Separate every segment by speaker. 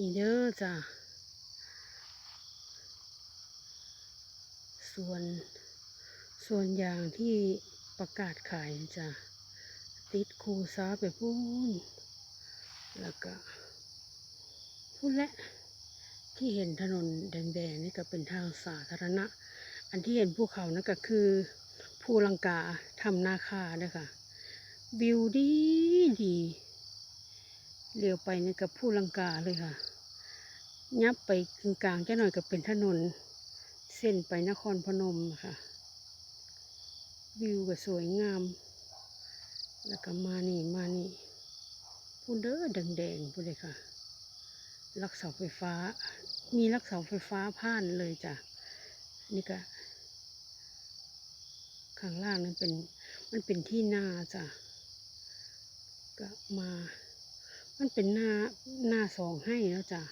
Speaker 1: นี่เด้อจ้ะส่วนส่วนอย่างที่ประกาศขายจ้ะติดคูซาไปพูนแล้วก็พูนและที่เห็นถนนแดงๆนี่ก็เป็นทางสาธารณะ อันที่เห็นภูเขานั่นก็คือภูลังกาทำนาคาเด้อค่ะ วิวดีดี เลี้ยวไปนี่กับภูลังกาเลยค่ะ ยับไปกลางๆจะหน่อยก็เป็นถนน เส้นไปนครพนมค่ะ วิวก็สวยงาม แล้วก็มานี่มานี่พูนเด้อแดงๆพูนเลยค่ะ ลักเสาไฟฟ้า มีลักเสาไฟฟ้าผ่านเลยจ้ะ นี่ก็ข้างล่างนั้นเป็น มันเป็นที่นาจ้ะ ก็มา มันเป็นหน้าหน้าซองให้แล้วจ้ะ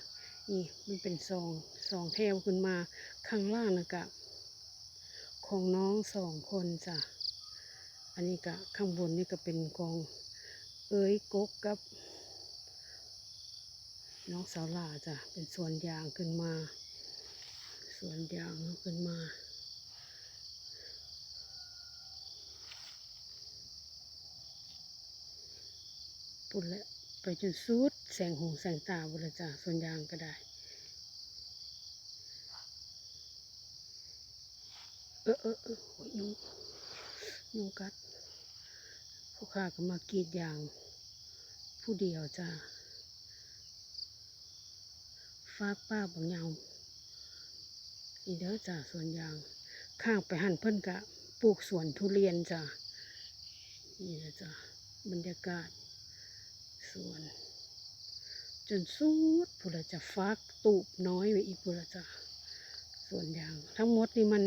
Speaker 1: นี่มันเป็นซองซองแถวขึ้นมาข้างล่างนะกะของน้องสองคนจ้ะอันนี้ก็ข้างบนนี่ก็เป็นกองเอ้ยกกกับ น้องสาวลาจ้ะเป็นสวนยางขึ้นมาสวนยางขึ้นมาปุ่นและ ไปจนสุดแสงหูแสงตาบุรจ้าสวนยางก็ได้ เออเออเออยุงยุงกัดพวกข้าก็มากรีดยาง ผู้เดียวจ้าฟากป้าบางยาวนี่เด้อจ้าสวนยาง ข้างไปหันเพิ่นกะปลูกสวนทุเรียนจ้านี่นะจ้าบรรยากาศ สวน จนสุดพุระจะฟักตูบน้อยไปอีกพุระจะส่วนอย่าง ทั้งหมดนี่มัน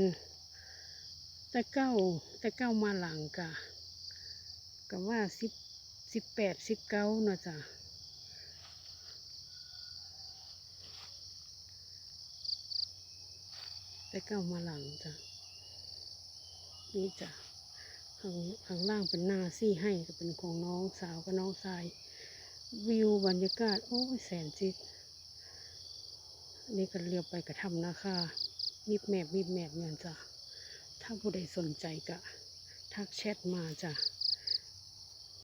Speaker 1: แต่เก้าแต่เก้ามาหลังกะกับว่าสิบสิบแปดสิบเก้าเนาะจ้ะแต่เก้ามาหลังจ้ะนี่จ้ะข้างข้างล่างเป็นหน้าซี่ให้ก็เป็นของน้องสาวกับน้องชาย วิวบรรยากาศ โอ้ยแสนจิตนี่ก็เรียวไปกระทำนะคะ มีแมบมีแมบเนี่ยจ้ะถ้าผู้ใดสนใจก็ทักแชทมาจ้ะ